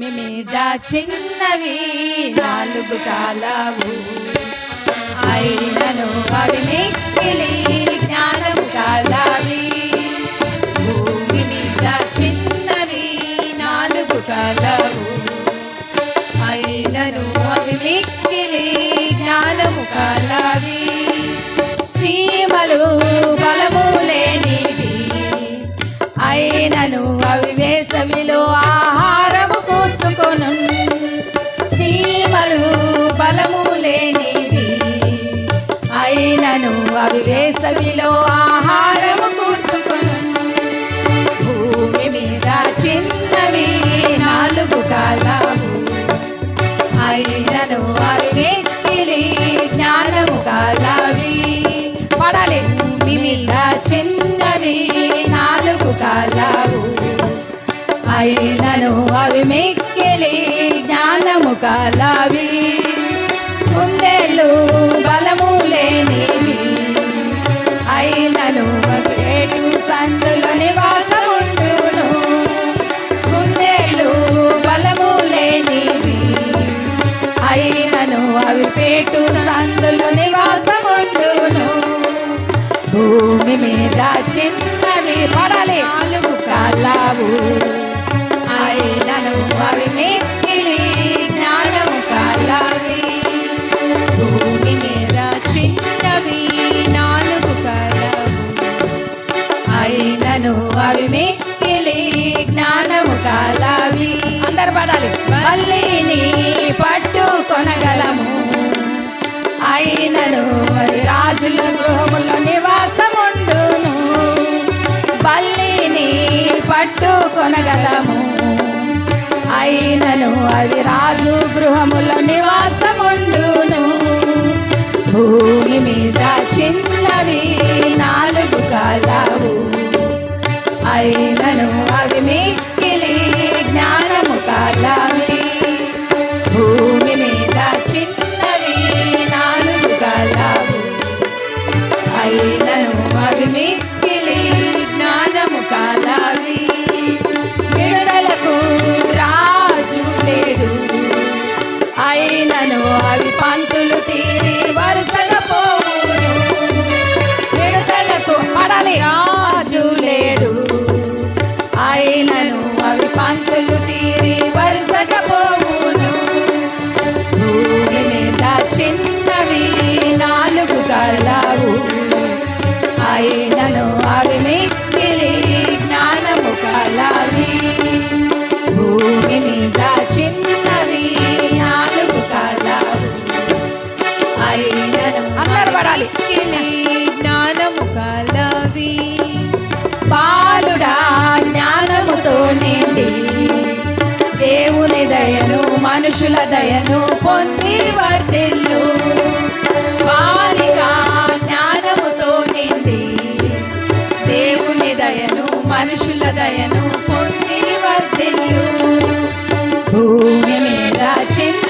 భూమి మీద చిన్నవి నాలుగు కాలావు అయినను అవి మిక్కిలి జ్ఞానము కాలావి. భూమి మీద చిన్నవి నాలుగు కాలావు అయినను అవి మిక్కిలి జ్ఞానము కాలావి. చీమలు బలము లేనివి. అయినను అవి వేసవిలో ఆహా కూర్చుకొను చీమలు బలము లేనివి. అయినను అవి వేసవిలో ఆహారము కూర్చుకొను భూమి మీద చిన్నవి నాలుగు కాలము అయినను అవి వెక్కిలి జ్ఞానము కాలవి. పడాలి భూమి మీద చిన్నవి నాలుగు కాలావు. అయినను అవి మిక్కిలి జ్ఞానము కలవి. కుందేలు బలము లేనివి. అయినను అవి ఏటు సందులో నివాసముండును. కుందేలు బలము లేనివి. అయినను అవి పేటు సందులు నివాసముండును. భూమి మీద చిన్నవి పడలే. నాలుగు కలవు. అయినను అవి మిక్కిలి జ్ఞానము కలవి. భూమి మీద చిన్నవి అయినను అవి అందరు పడాలి. మళ్ళీని పట్టు కొనగలము. అయినను మరి రాజుల గృహములో నివాసముండును. బల్లిని పట్టు కొనగలము. అయినను అవి రాజు గృహముల నివాసముండును. భూమి మీద చిన్నవి నాలుగు కాలావు. అయినను అవి మిక్కిలి జ్ఞానము కాలావి. భూమి మీద చిన్నవి నాలుగు కాలావు. అయినను అవి మిక్కిలి పంతులు తీరి వరుసల పోవును. విడుదలకు పడాలి రాజు లేడు. అయినను అవి పంతులు తీరి వరుసగా పోవును. భూమి మీద చిన్నవి నాలుగు కలావు అయినను అవి మిక్కిలి జ్ఞానము కలావి. మిక్కిలి జ్ఞానము కలవి బాలుడా జ్ఞానముతో నిండి దేవుని దయను మనుషుల దయను పొంది వర్తిల్లు బాలిక జ్ఞానముతో నిండి దేవుని దయను మనుషుల దయను పొంది వర్తిల్లు భూమి మీద చిన్న